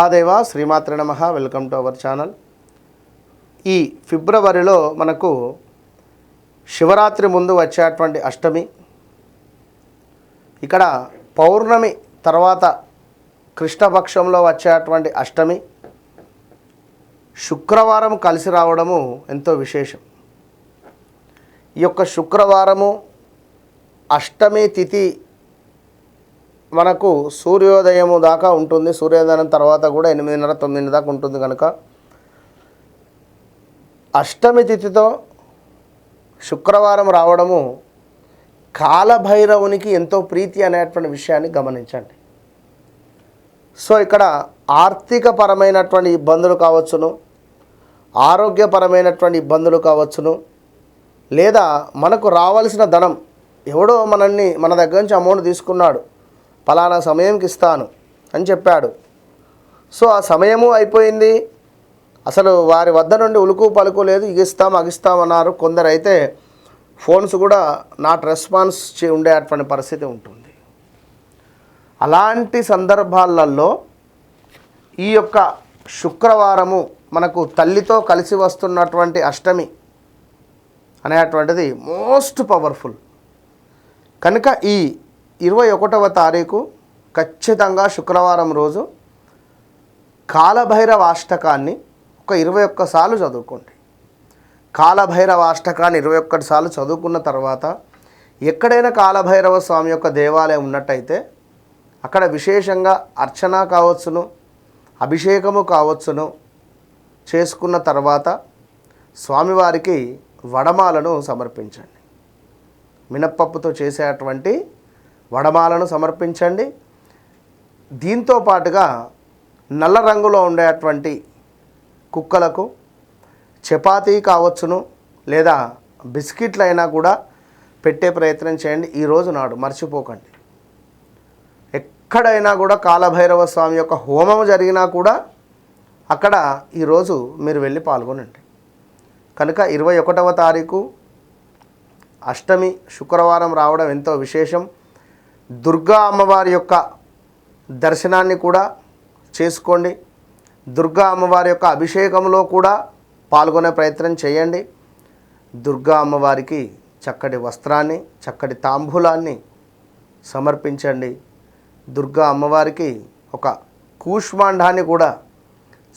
మహాదేవ శ్రీమాత్ర నమ welcome to our channel. ఈ ఫిబ్రవరిలో మనకు శివరాత్రి ముందు వచ్చేటువంటి అష్టమి. ఇక్కడ పౌర్ణమి తర్వాత కృష్ణపక్షంలో వచ్చేటువంటి అష్టమి. శుక్రవారం కలిసి రావడము ఎంతో విశేషం. ఈ యొక్క శుక్రవారము అష్టమి తిథి మనకు సూర్యోదయము దాకా ఉంటుంది. సూర్యోదయం తర్వాత కూడా ఎనిమిదిన్నర తొమ్మిది దాకా ఉంటుంది కనుక. అష్టమి తిథితో శుక్రవారం రావడము కాలభైరవునికి ఎంతో ప్రీతి అనేటువంటి విషయాన్ని గమనించండి. సో ఇక్కడ ఆర్థికపరమైనటువంటి ఇబ్బందులు కావచ్చును ఆరోగ్యపరమైనటువంటి ఇబ్బందులు కావచ్చును లేదా మనకు రావాల్సిన ధనం ఎవడో మనల్ని మన దగ్గర నుంచి అమౌంట్ తీసుకున్నాడు ఫలానా సమయంకి ఇస్తాను అని చెప్పాడు. సో ఆ సమయము అయిపోయింది. అసలు వారి వద్ద నుండి ఉలుకు పలుకు లేదు. ఇగిస్తాం అగిస్తాం అన్నారు. కొందరైతే ఫోన్స్ కూడా నాట్ రెస్పాన్స్ చే ఉండేటువంటి పరిస్థితి ఉంటుంది. అలాంటి సందర్భాలలో ఈ యొక్క శుక్రవారము మనకు తల్లితో కలిసి వస్తున్నటువంటి అష్టమి అనేటువంటిది మోస్ట్ పవర్ఫుల్. కనుక ఈ ఇరవై ఒకటవ తారీఖు ఖచ్చితంగా శుక్రవారం రోజు కాలభైరవ అష్టకాన్ని ఒక ఇరవై ఒక్కసార్లు చదువుకోండి. కాలభైరవ అష్టకాన్ని ఇరవై ఒక్కటి సార్లు చదువుకున్న తర్వాత ఎక్కడైనా కాలభైరవ స్వామి యొక్క దేవాలయం ఉన్నట్టయితే అక్కడ విశేషంగా అర్చన కావచ్చును అభిషేకము కావచ్చును చేసుకున్న తర్వాత స్వామివారికి వడమాలను సమర్పించండి. మినప్పప్పుతో చేసేటువంటి వడమాలను సమర్పించండి. దీంతో పాటుగా నల్ల రంగులో ఉండేటువంటి కుక్కలకు చపాతీ కావచ్చును లేదా బిస్కెట్లు అయినా కూడా పెట్టే ప్రయత్నం చేయండి. ఈ రోజు నాడు మర్చిపోకండి. ఎక్కడైనా కూడా కాలభైరవ స్వామి యొక్క హోమం జరిగినా కూడా అక్కడ ఈరోజు మీరు వెళ్ళి పాల్గొనండి. కనుక ఇరవై ఒకటవ తారీఖు అష్టమి శుక్రవారం రావడం ఎంతో విశేషం. దుర్గా అమ్మవారి యొక్క దర్శనాన్ని కూడా చేసుకోండి. దుర్గా అమ్మవారి యొక్క అభిషేకంలో కూడా పాల్గొనే ప్రయత్నం చేయండి. దుర్గా అమ్మవారికి చక్కటి వస్త్రాన్ని చక్కటి తాంబూలాన్ని సమర్పించండి. దుర్గా అమ్మవారికి ఒక కూష్మాండాన్ని కూడా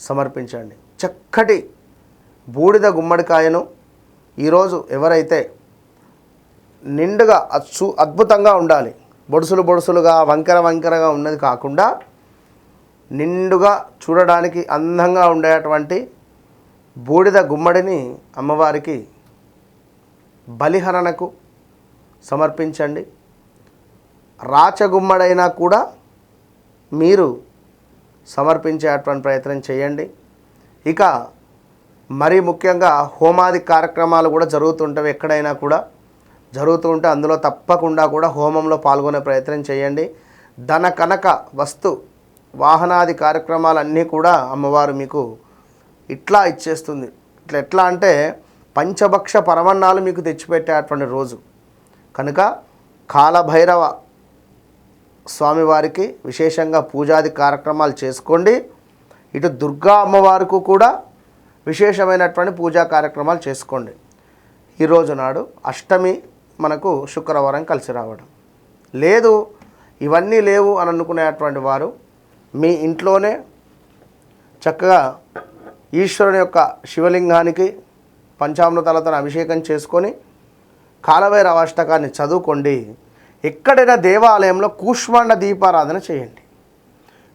సమర్పించండి. చక్కటి బూడిద గుమ్మడికాయను ఈరోజు ఎవరైతే నిండుగా అచ్చు అద్భుతంగా ఉండాలి బొడుసులు బొడుసులుగా వంకర వంకరగా ఉన్నది కాకుండా నిండుగా చూడడానికి అందంగా ఉండేటువంటి బూడిద గుమ్మడిని అమ్మవారికి బలిహరణకు సమర్పించండి. రాచగుమ్మడైనా కూడా మీరు సమర్పించేటువంటి ప్రయత్నం చేయండి. ఇక మరీ ముఖ్యంగా హోమాది కార్యక్రమాలు కూడా జరుగుతుంటవి ఎక్కడైనా కూడా. జరుగుతూ ఉంటే అందులో తప్పకుండా కూడా హోమంలో పాల్గొనే ప్రయత్నం చేయండి. ధన కనక వస్తు వాహనాది కార్యక్రమాలన్నీ కూడా అమ్మవారు మీకు ఇట్లా ఇచ్చేస్తుంది. ఇట్లా ఎట్లా అంటే పంచభక్ష పరమన్నాలు మీకు తెచ్చిపెట్టేటువంటి రోజు. కనుక కాలభైరవ స్వామివారికి విశేషంగా పూజాది కార్యక్రమాలు చేసుకోండి. ఇటు దుర్గా అమ్మవారికి కూడా విశేషమైనటువంటి పూజా కార్యక్రమాలు చేసుకోండి. ఈరోజు నాడు అష్టమి మనకు శుక్రవారం కలిసి రావడం. లేదు ఇవన్నీ లేవు అని అనుకునేటువంటి వారు మీ ఇంట్లోనే చక్కగా ఈశ్వరుని యొక్క శివలింగానికి పంచామృతాలతో అభిషేకం చేసుకొని కాలభైరవ అష్టకాన్ని చదువుకోండి. ఎక్కడైనా దేవాలయంలో కూష్మాండ దీపారాధన చేయండి.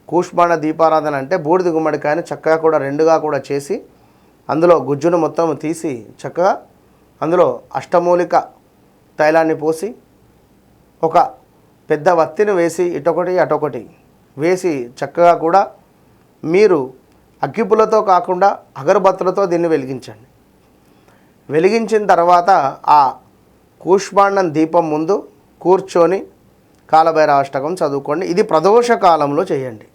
కూష్మాండ దీపారాధన అంటే బూడిద గుమ్మడికాయను చక్కగా కూడా రెండుగా కూడా చేసి అందులో గుజ్జును మొత్తం తీసి చక్కగా అందులో అష్టమూలిక తైలాన్ని పోసి ఒక పెద్ద వత్తిని వేసి ఇటొకటి అటొకటి వేసి చక్కగా కూడా మీరు అగ్గిపులతో కాకుండా అగరబత్తులతో దీన్ని వెలిగించండి. వెలిగించిన తర్వాత ఆ కూష్మాండం దీపం ముందు కూర్చొని కాలభైరవాష్టకం చదువుకోండి. ఇది ప్రదోష కాలంలో చేయండి.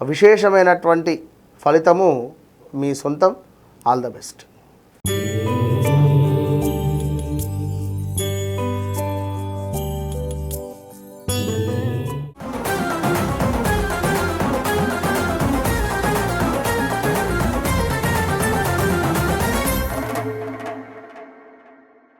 విశేషమైనటువంటి ఫలితము మీ సొంతం. All the best.